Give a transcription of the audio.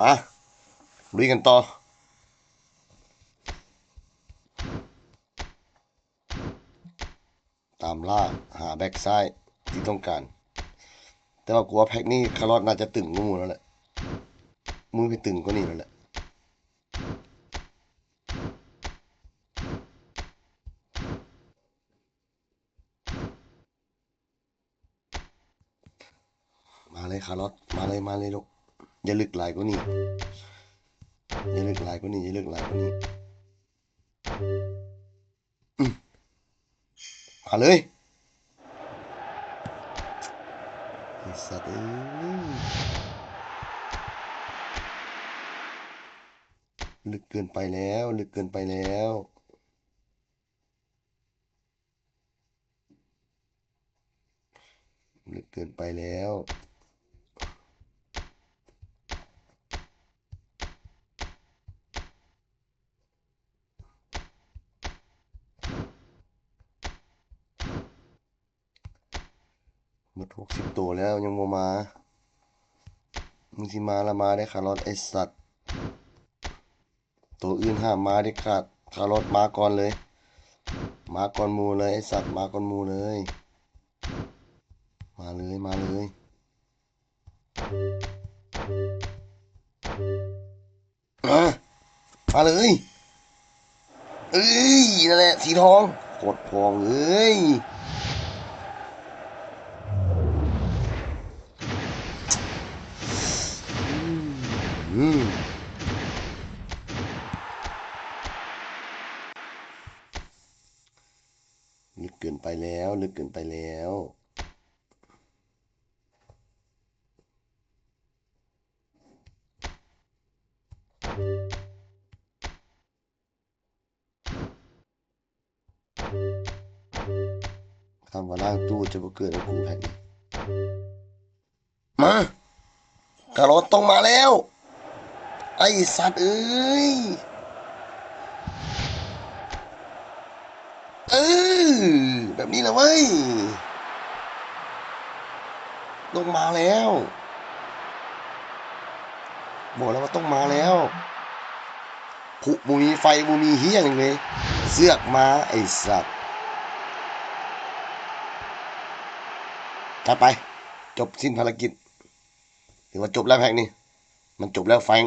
มาลุยกันต่อตามล่าหาแบ็กซ้ายที่ต้องการ แต่ว่ากลัวแพ็กนี่คารอดน่าจะตึงกว่าหมูแล้วแหละมือไปตึงกว่านี่แล้วแหละมาเลยคารอทมาเลยมาเลยลูก อย่าลึกหลายกว่านี้อย่าลึกหลายกว่านี้อย่าลึกหลายกว่านี้อืมมาเลยไอ้สัตว์เอ้ยลึกเกินไปแล้ว ลึกเกินไปแล้วลึกเกินไปแล้ว หมดหกสิบตัวแล้วยังโมมามึงสิมาละมาได้คารอทไอสัตว์ ตัวอื่นห้ามมาได้ขาดคารอทมาก่อนเลย มาก่อนมูเลยไอสัตว์มาก่อนมูเลย มาเลยมาเลยมามาเลยเอ้ยนั่นแหละสีทองกดพองเอ้ย ลึกเกินไปแล้ว ลึกเกินไปแล้วคำว่าล่างตู้จะมาเกิดกับกูแผ่นมาการถต้องมาแล้ว ไอ้สัตว์เอ้ย เออแบบนี้แหละเว้ยต้องมาแล้ว บอกแล้วว่าต้องมาแล้วผุบูมีไฟบูมีเฮียอย่างเลย เสือกมาไอ้สัตว์จัดไป จบสิ้นภารกิจถือว่าจบแล้วแพ็กนี่ มันจบแล้วแฟง